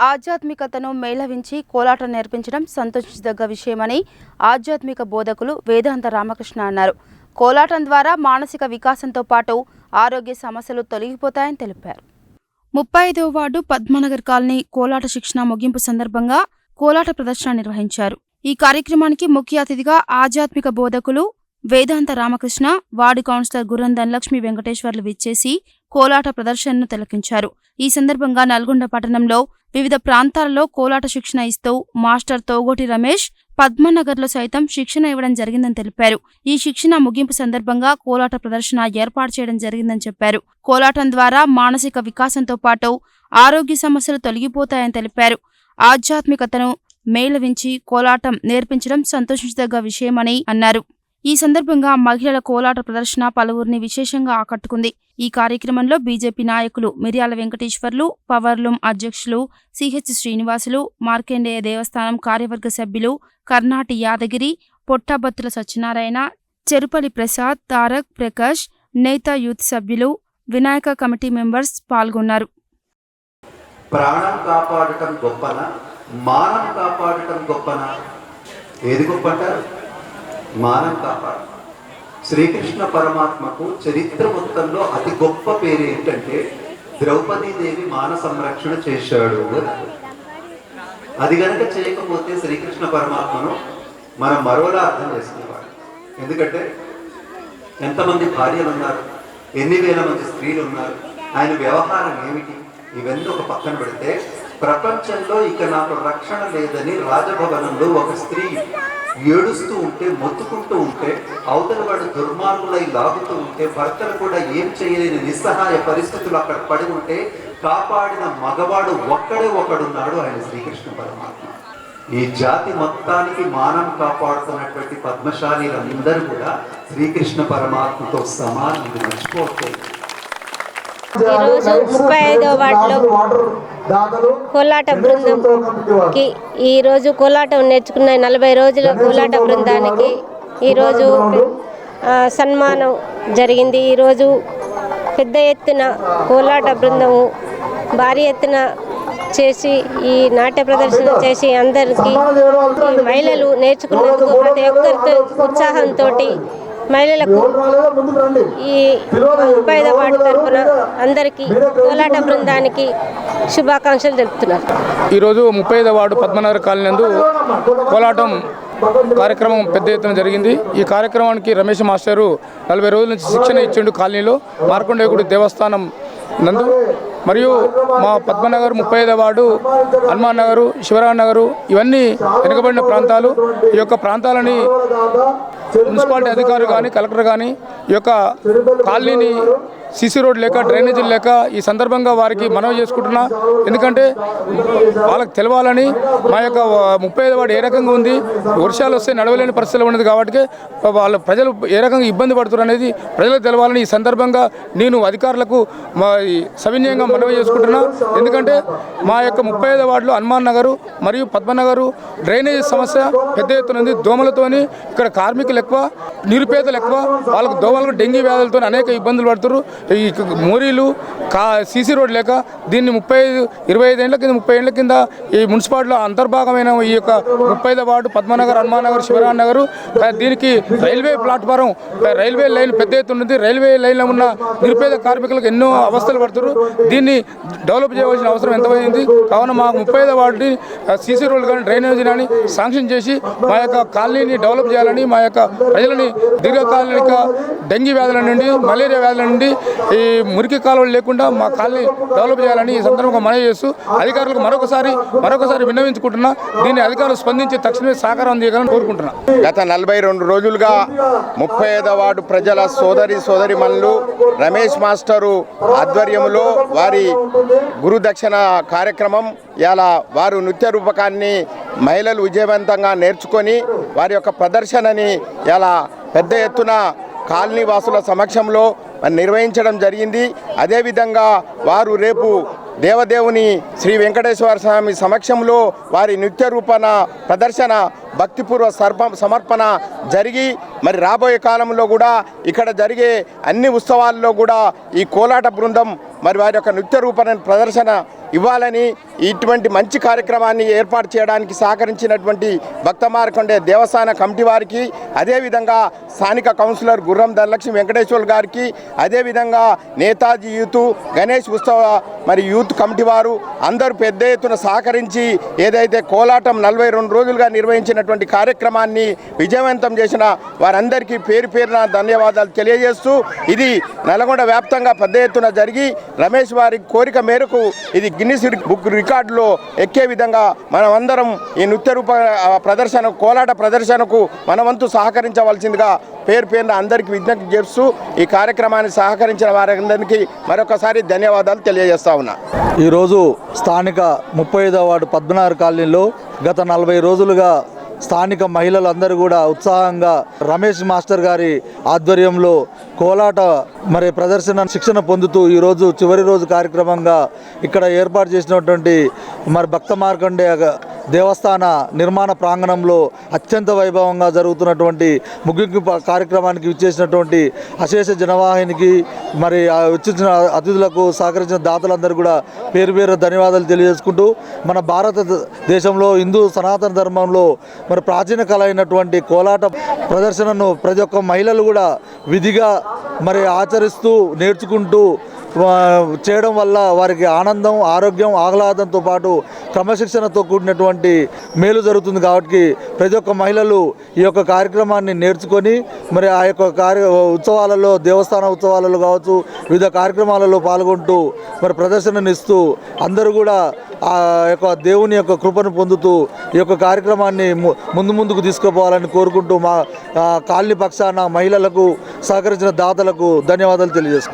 ఆధ్యాత్మికతను మేళవించి కోలాటం నేర్పించడం సంతోషించదగ్గ విషయమని ఆధ్యాత్మిక బోధకులు వేదాంత రామకృష్ణ అన్నారు. కోలాటం ద్వారా మానసిక వికాసంతో పాటు ఆరోగ్య సమస్యలు తొలగిపోతాయని తెలిపారు. ముప్పై ఐదవ వార్డు పద్మనగర్ కాలనీ కోలాట శిక్షణ ముగింపు సందర్భంగా కోలాట ప్రదర్శన నిర్వహించారు. ఈ కార్యక్రమానికి ముఖ్య అతిథిగా ఆధ్యాత్మిక బోధకులు వేదాంత రామకృష్ణ వార్డు కౌన్సిలర్ గుర్రం ధనలక్ష్మి వెంకటేశ్వర్లు విచ్చేసి కోలాట ప్రదర్శనను తిలకించారు. ఈ సందర్భంగా నల్గొండ పట్టణంలో వివిధ ప్రాంతాలలో కోలాట శిక్షణ ఇస్తూ మాస్టర్ తోగోటి రమేష్ పద్మనగర్లో సైతం శిక్షణ ఇవ్వడం జరిగిందని తెలిపారు. ఈ శిక్షణ ముగింపు సందర్భంగా కోలాట ప్రదర్శన ఏర్పాటు చేయడం జరిగిందని చెప్పారు. కోలాటం ద్వారా మానసిక వికాసంతో పాటు ఆరోగ్య సమస్యలు తొలగిపోతాయని తెలిపారు. ఆధ్యాత్మికతను మేళవించి కోలాటం నేర్పించడం సంతోషించదగ్గ విషయమని అన్నారు. ఈ సందర్భంగా మహిళల కోలాట ప్రదర్శన పలువురిని విశేషంగా ఆకట్టుకుంది. ఈ కార్యక్రమంలో బీజేపీ నాయకులు మిర్యాల వెంకటేశ్వర్లు పవర్లూమ్ అధ్యక్షులు సిహెచ్ శ్రీనివాసులు మార్కండేయ దేవస్థానం కార్యవర్గ సభ్యులు కర్ణాటి యాదగిరి పొట్టాబత్తుల సత్యనారాయణ చెరుపల్లి ప్రసాద్ తారక్ ప్రకాష్ నేత యూత్ సభ్యులు వినాయక కమిటీ మెంబర్స్ పాల్గొన్నారు. ప్రాణం కాపాడటం గొప్పన? మానం కాపాడటం గొప్పన? ఏది గొప్ప అంటారు మానం కాపాడు. శ్రీకృష్ణ పరమాత్మకు చరిత్ర మొత్తంలో అతి గొప్ప పేరు ఏంటంటే ద్రౌపదీదేవి మాన సంరక్షణ చేశాడు. అది కనుక చేయకపోతే శ్రీకృష్ణ పరమాత్మను మనం మరోలా అర్థం చేసుకునేవాడు ఎందుకంటే ఎంతమంది భార్యలు ఉన్నారు ఎన్ని వేల మంది స్త్రీలు ఉన్నారు ఆయన వ్యవహారం ఏమిటి ఇవన్నీ ఒక పక్కన పెడితే ప్రపంచంలో ఇక నాకు రక్షణ లేదని రాజభవనంలో ఒక స్త్రీ ఏడుస్తూ ఉంటే మొత్తుకుంటూ ఉంటే అవతల వాడు దుర్మార్గులై లాగుతూ ఉంటే భర్తలు కూడా ఏం చేయలేని నిస్సహాయ పరిస్థితులు అక్కడ పడి ఉంటే కాపాడిన మగవాడు ఒక్కడే ఒకడున్నాడు ఆయన శ్రీకృష్ణ పరమాత్మ. ఈ జాతి మొత్తానికి మానం కాపాడుతున్నటువంటి పద్మశాలీలందరూ కూడా శ్రీకృష్ణ పరమాత్మతో సమానం ఇది ఈరోజు ముప్పై ఐదో వార్డులో కోలాట బృందంకి ఈరోజు కోలాటం నేర్చుకున్న నలభై రోజుల కోలాట బృందానికి ఈరోజు సన్మానం జరిగింది. ఈరోజు పెద్ద ఎత్తున కోలాట బృందము భారీ ఎత్తున చేసి ఈ నాట్య ప్రదర్శన చేసి అందరికీ మహిళలు నేర్చుకున్నందుకు ప్రతి ఒక్కరితో ఉత్సాహంతో మహిళలకు ఈ ముప్పై ఐదో వార్డు తరఫున అందరికీ కోలాట బృందానికి శుభాకాంక్షలు తెలుపుతున్నారు. ఈరోజు ముప్పై ఐదవ వార్డు పద్మనగర్ కాలనీ నందు కోలాటం కార్యక్రమం పెద్ద ఎత్తున జరిగింది. ఈ కార్యక్రమానికి రమేష్ మాస్టరు నలభై రోజుల నుంచి శిక్షణ ఇచ్చిండు కాలనీలో మార్కండేయుడి దేవస్థానం నందు మరియు మా పద్మనగర్ ముప్పై ఐదవ వార్డు హనుమాన్ నగరు శివరాం నగరు ఇవన్నీ వెనుకబడిన ప్రాంతాలు. ఈ యొక్క ప్రాంతాలని మున్సిపాలిటీ అధికారులు కానీ కలెక్టర్ కానీ ఈ యొక్క కాలనీని సీసీ రోడ్ లేక డ్రైనేజీలు లేక ఈ సందర్భంగా వారికి మనవి చేసుకుంటున్నా. ఎందుకంటే వాళ్ళకి తెలవాలని మా యొక్క ముప్పై ఐదు వాడు ఏ రకంగా ఉంది వర్షాలు వస్తే నడవలేని పరిస్థితులు ఉన్నది కాబట్టి వాళ్ళ ప్రజలు ఏ రకంగా ఇబ్బంది పడుతున్నారు అనేది ప్రజలకు తెలవాలని ఈ సందర్భంగా నేను అధికారులకు మా సవినయంగా మనవి చేసుకుంటున్నా. ఎందుకంటే మా యొక్క ముప్పై ఐదు వార్డులో హనుమాన్ నగరు మరియు పద్మనగరు డ్రైనేజీ సమస్య పెద్ద ఎత్తున ఉంది. దోమలతోని ఇక్కడ కార్మికులు ఎక్కువ నిరుపేదలు ఎక్కువ వాళ్ళకు దోమలకు డెంగీ వ్యాధులతో అనేక ఇబ్బందులు పడుతున్నారు. ఈ మోరీలు కా సీసీ రోడ్ లేక దీన్ని ముప్పై ఐదు ఇరవై ఐదు ఏళ్ళ కింద ముప్పై ఏళ్ళ కింద ఈ మున్సిపాలిటీలో అంతర్భాగమైన ఈ యొక్క ముప్పై ఐదు వార్డు పద్మనగర్ హనుమాన్ నగర్ నగరు దీనికి రైల్వే ప్లాట్ఫారం రైల్వే లైన్ పెద్ద ఎత్తున ఉంది. రైల్వే లైన్లో ఉన్న నిరుపేద కార్మికులకు ఎన్నో అవస్థలు పడుతున్నారు. దీన్ని డెవలప్ చేయవలసిన అవసరం ఎంతమైంది కావున మాకు ముప్పై ఐదు వార్డుని సీసీ రోడ్లు కానీ డ్రైనేజీ కానీ శాంక్షన్ చేసి మా యొక్క కాలనీని డెవలప్ చేయాలని మా యొక్క ప్రజలని దీర్ఘకాలిక డెంగీ వ్యాధుల నుండి మలేరియా వ్యాధుల నుండి ఈ మురికి కాలువలు లేకుండా మా కాలనీ డెవలప్ చేయాలని ఈ సందర్భంగా మనవి చేస్తూ అధికారులకు మరొకసారి మరొకసారి విన్నవించుకుంటున్నా. దీన్ని అధికారులు స్పందించి తక్షణమే సహకారం అందించాలని కోరుకుంటున్నా. గత నలభై రెండు రోజులుగా ముప్పై ఐదో వార్డు ప్రజల సోదరి సోదరిమణులు రమేష్ మాస్టరు ఆధ్వర్యంలో వారి గురుదక్షిణ కార్యక్రమం ఇలా వారు నృత్య రూపకాన్ని మహిళలు విజయవంతంగా నేర్చుకొని వారి యొక్క ప్రదర్శనని ఇలా పెద్ద ఎత్తున కాలనీ వాసుల సమక్షంలో నిర్వహించడం జరిగింది. అదేవిధంగా వారు రేపు దేవదేవుని శ్రీ వెంకటేశ్వర స్వామి సమక్షంలో వారి నృత్య రూపణ ప్రదర్శన భక్తిపూర్వ సర్ప సమర్పణ జరిగి మరి రాబోయే కాలంలో కూడా ఇక్కడ జరిగే అన్ని ఉత్సవాల్లో కూడా ఈ కోలాట బృందం మరి వారి యొక్క నృత్య రూపణ ప్రదర్శన ఇవ్వాలని ఇటువంటి మంచి కార్యక్రమాన్ని ఏర్పాటు చేయడానికి సహకరించినటువంటి భక్త మార్కొండే దేవస్థాన కమిటీ వారికి అదేవిధంగా స్థానిక కౌన్సిలర్ గుర్రం ధనలక్ష్మి వెంకటేశ్వర్ గారికి అదేవిధంగా నేతాజీ యూత్ గణేష్ ఉత్సవ మరి యూత్ కమిటీ వారు అందరూ పెద్ద ఎత్తున సహకరించి ఏదైతే కోలాటం నలభై రెండు రోజులుగా నిర్వహించినటువంటి కార్యక్రమాన్ని విజయవంతం చేసిన వారందరికీ పేరు పేరున ధన్యవాదాలు తెలియజేస్తూ ఇది నల్గొండ వ్యాప్తంగా పెద్ద ఎత్తున జరిగి రమేష్ వారి కోరిక మేరకు ఇది గిన్నిస్ బుక్ రికార్డులో ఎక్కే విధంగా మనమందరం ఈ నృత్య రూప ప్రదర్శన కోలాట ప్రదర్శనకు మనవంతు సహకరించవలసిందిగా పేరు పేరున అందరికీ విజ్ఞప్తి చేస్తూ ఈ కార్యక్రమాన్ని సహకరించిన వారందరికీ మరొకసారి ధన్యవాదాలు తెలియజేస్తా ఉన్నా. ఈరోజు స్థానిక ముప్పై ఐదో వార్డు పద్మనాభ కాలనీలో గత నలభై రోజులుగా స్థానిక మహిళలందరూ కూడా ఉత్సాహంగా రమేష్ మాస్టర్ గారి ఆధ్వర్యంలో కోలాట మరి ప్రదర్శన శిక్షణ పొందుతూ ఈరోజు చివరి రోజు కార్యక్రమంగా ఇక్కడ ఏర్పాటు చేసినటువంటి మరి భక్త మార్కండే దేవస్థాన నిర్మాణ ప్రాంగణంలో అత్యంత వైభవంగా జరుగుతున్నటువంటి ముగింపు కార్యక్రమానికి విచ్చేసినటువంటి అశేష జనవాహినికి మరి ఆ వచ్చిన అతిథులకు సహకరించిన దాతలందరూ కూడా పేరు పేరు ధన్యవాదాలు తెలియజేసుకుంటూ మన భారత దేశంలో హిందూ సనాతన ధర్మంలో మరి ప్రాచీన కళ అయినటువంటి కోలాట ప్రదర్శనను ప్రతి ఒక్క మహిళలు కూడా విధిగా మరి ఆచరిస్తూ నేర్చుకుంటూ చేయడం వల్ల వారికి ఆనందం ఆరోగ్యం ఆహ్లాదంతో పాటు క్రమశిక్షణతో కూడినటువంటి మేలు జరుగుతుంది కాబట్టి ప్రతి ఒక్క మహిళలు ఈ యొక్క కార్యక్రమాన్ని నేర్చుకొని మరి ఆ యొక్క కార్య ఉత్సవాలలో దేవస్థాన ఉత్సవాలలో కావచ్చు వివిధ కార్యక్రమాలలో పాల్గొంటూ మరి ప్రదర్శననిస్తూ అందరూ కూడా ఆ యొక్క దేవుని యొక్క కృపను పొందుతూ ఈ యొక్క కార్యక్రమాన్ని ము- ముందు ముందుకు తీసుకుపోవాలని కోరుకుంటూ మా ఆ, కాలనీ పక్షాన మహిళలకు సహకరించిన దాతలకు ధన్యవాదాలు తెలియజేస్తాను